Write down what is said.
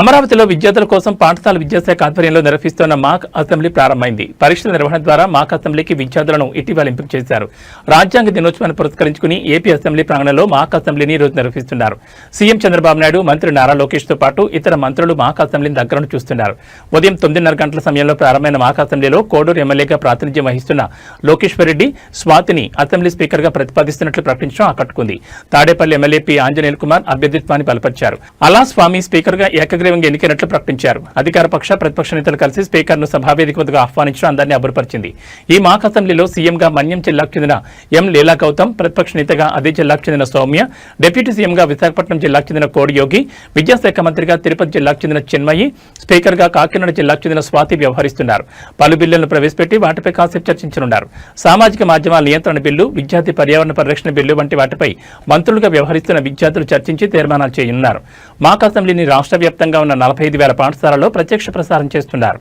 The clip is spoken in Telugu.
అమరావతిలో విద్యార్థుల కోసం పాఠశాల విద్యాశాఖ ఆధ్వర్యంలో నిర్వహిస్తున్న మాక్ అసెంబ్లీ ప్రారంభమైంది. పరీక్షల నిర్వహణ ద్వారా మాక్ అసెంబ్లీకి విద్యార్థులను ఇటీవల ఎంపిక చేశారు. రాజ్యాంగ దినోత్సవాన్ని పురస్కరించుకుని ఏపీ అసెంబ్లీ ప్రాంగణంలో మాక్ అసెంబ్లీని ఈ రోజు నిర్వహిస్తున్నారు. సీఎం చంద్రబాబు నాయుడు మంత్రి నారా లోకేష్తో పాటు ఇతర మంత్రులు మాక్ అసెంబ్లీని దగ్గరను చూస్తున్నారు. ఉదయం తొమ్మిదిన్నర గంటల సమయంలో ప్రారంభమైన మాక్ అసెంబ్లీలో కోడూరు ఎమ్మెల్యేగా ప్రాతినిధ్యం వహిస్తున్న లోకేశ్వర్ రెడ్డి స్వాతిని అసెంబ్లీ స్పీకర్గా ప్రతిపాదిస్తున్నట్లు ప్రకటించడం ఆకట్టుకుంది. Tadepalli MLA P. ఆంజనేయుల్ కుమార్ అభ్యర్థిత్వాన్ని బలపరిచారు. అలా స్వామి స్పీకర్గా ఏకగ్రీవంగా ఎన్నికైనట్లు ప్రకటించారు. అధికార పక్ష ప్రతిపక్ష నేతలు కలిసి స్పీకర్ను సభావేదిక వద్దకు ఆహ్వానించడం అందరినీ అబ్బురపరిచింది. ఈ మాక్ అసెంబ్లీలో సీఎంగా మన్యం జిల్లాకు చెందిన ఎం లీలా గౌతమ్ ప్రతిపక్ష నేతగా అదే జిల్లాకు చెందిన సౌమ్య డిప్యూటీ సీఎంగా విశాఖపట్నం జిల్లాకు చెందిన కోడియోగి విద్యాశాఖ మంత్రిగా తిరుపతి జిల్లాకు చెందిన చిన్మయి స్పీకర్గా కాకినాడ జిల్లాకు చెందిన స్వాతి వ్యవహరిస్తున్నారు. పలు బిల్లులను ప్రవేశపెట్టి వాటిపై కాసేపు చర్చించనున్నారు. సామాజిక మాధ్యమాల నియంత్రణ బిల్లు విద్యార్థి పర్యావరణ పరిరక్షణ బిల్లు వంటి వాటిపై మంత్రులుగా వ్యవహరిస్తున్న విద్యార్థులు చర్చించి తీర్మానాలు చేయనున్నారు. మాక్ అసెంబ్లీని రాష్ట్ర వ్యాప్తంగా ఉన్న నలభై ఐదు వేల పాఠశాలలో ప్రత్యక్ష ప్రసారం చేస్తున్నారు.